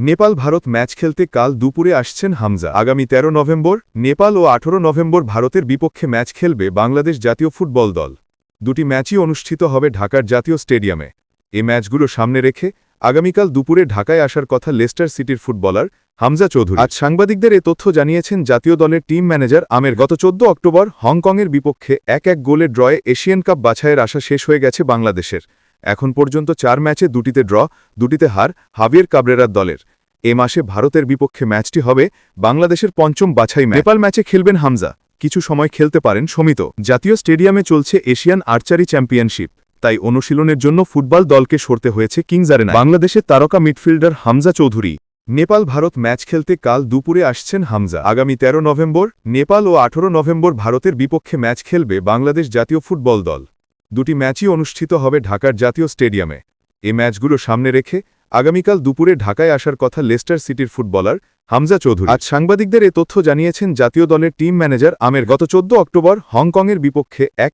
Nepal Bharat match খেলতে কাল দুপুরে আসছেন হামজা। আগামী ১৩ নভেম্বর, নেপাল ও ১৮ নভেম্বর ভারতের বিপক্ষে ম্যাচ খেলবে বাংলাদেশ জাতীয় ফুটবল দল। দুটি ম্যাচই অনুষ্ঠিত হবে ঢাকার জাতীয় স্টেডিয়ামে। এ ম্যাচগুলো সামনে রেখে আগামীকাল দুপুরে ঢাকায় আসার কথা লেস্টার সিটির ফুটবলার হামজা চৌধুরী। আজ সাংবাদিকদের এ তথ্য জানিয়েছেন জাতীয় দলের টিম ম্যানেজার আমের। গত চোদ্দ অক্টোবর হংকংয়ের বিপক্ষে এক এক গোলে ড্রয়ে এশিয়ান কাপ বাছাইয়ের আশা শেষ হয়ে গেছে বাংলাদেশের। এখন পর্যন্ত চার ম্যাচে দুটিতে ড্র, দুটিতে হার হাবিয়ের কাবরেরার দলের। এ মাসে ভারতের বিপক্ষে ম্যাচটি হবে বাংলাদেশের পঞ্চম বাছাই নেপাল ম্যাচে খেলবেন হামজা। কিছু সময় খেলতে পারেন সমিত। জাতীয় স্টেডিয়ামে চলছে এশিয়ান আর্চারি চ্যাম্পিয়নশিপ। তাই অনুশীলনের জন্য ফুটবল দলকে সরতে হয়েছে আরেনা। বাংলাদেশের তারকা মিডফিল্ডার হামজা চৌধুরী। নেপাল ভারত ম্যাচ খেলতে কাল দুপুরে আসছেন হামজা। আগামী ১৩ নভেম্বর, নেপাল ও ১৮ নভেম্বর ভারতের বিপক্ষে ম্যাচ খেলবে বাংলাদেশ জাতীয় ফুটবল দল। দুটি ম্যাচই অনুষ্ঠিত হবে ঢাকার জাতীয় স্টেডিয়ামে। এ ম্যাচগুলো সামনে রেখে আগামীকাল দুপুরে ঢাকায় আসার কথা লেস্টার সিটির ফুটবলার হামজা চৌধুরী। আজ সাংবাদিকদের এ তথ্য জানিয়েছেন জাতীয় দলের টিম ম্যানেজার আমের। গত চোদ্দ অক্টোবর হংকংয়ের বিপক্ষে এক